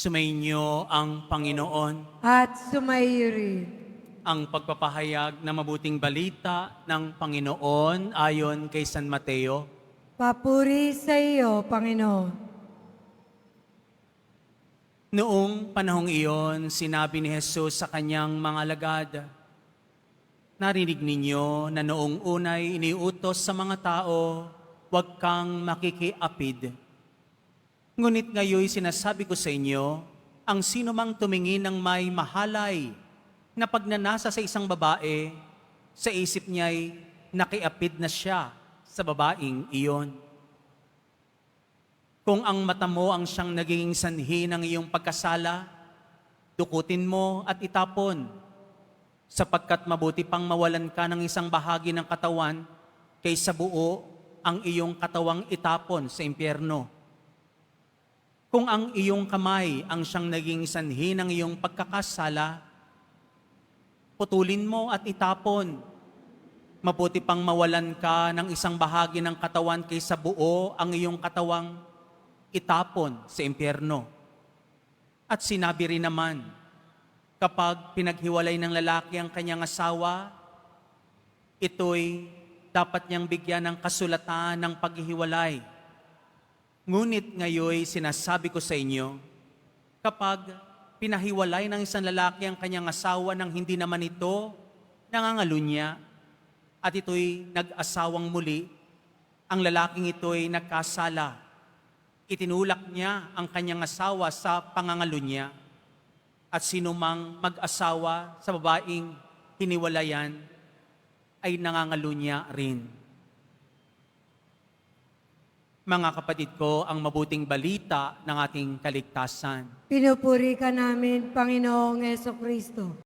Sumainyo ang Panginoon, at sumaiyo rin. ang pagpapahayag na mabuting balita ng Panginoon ayon kay San Mateo. Papuri sa iyo, Panginoon. Noong panahong iyon, sinabi ni Jesus sa kanyang mga alagad, Narinig ninyo na noong unay iniutos sa mga tao, huwag kang makikiapid. Ngunit ngayon sinasabi ko sa inyo, ang sino mang tumingin ng may mahalay na pagnanasa sa isang babae, sa isip niya'y nakiapid na siya sa babaing iyon. Kung ang mata mo ang siyang naging sanhi ng iyong pagkasala, dukutin mo at itapon, sapagkat mabuti pang mawalan ka ng isang bahagi ng katawan kaysa buo ang iyong katawang itapon sa impyerno. Kung ang iyong kamay ang siyang naging sanhi ng iyong pagkakasala, putulin mo at itapon. Mabuti pang mawalan ka ng isang bahagi ng katawan kaysa buo ang iyong katawang itapon sa impyerno. At sinabi rin naman, kapag pinaghiwalay ng lalaki ang kanyang asawa, ito'y dapat niyang bigyan ng kasulatan ng paghihiwalay. Ngunit ngayon sinasabi ko sa inyo, kapag pinahiwalay ng isang lalaki ang kanyang asawa nang hindi naman ito nangangalunya at ito'y nag-asawang muli, ang lalaking ito'y nagkasala. Itinulak niya ang kanyang asawa sa pangangalunya at sinumang mag-asawa sa babaeng hiniwalayan ay nangangalunya rin. Mga kapatid ko, ang mabuting balita ng ating kaligtasan. Pinupuri ka namin, Panginoong Yeso Kristo.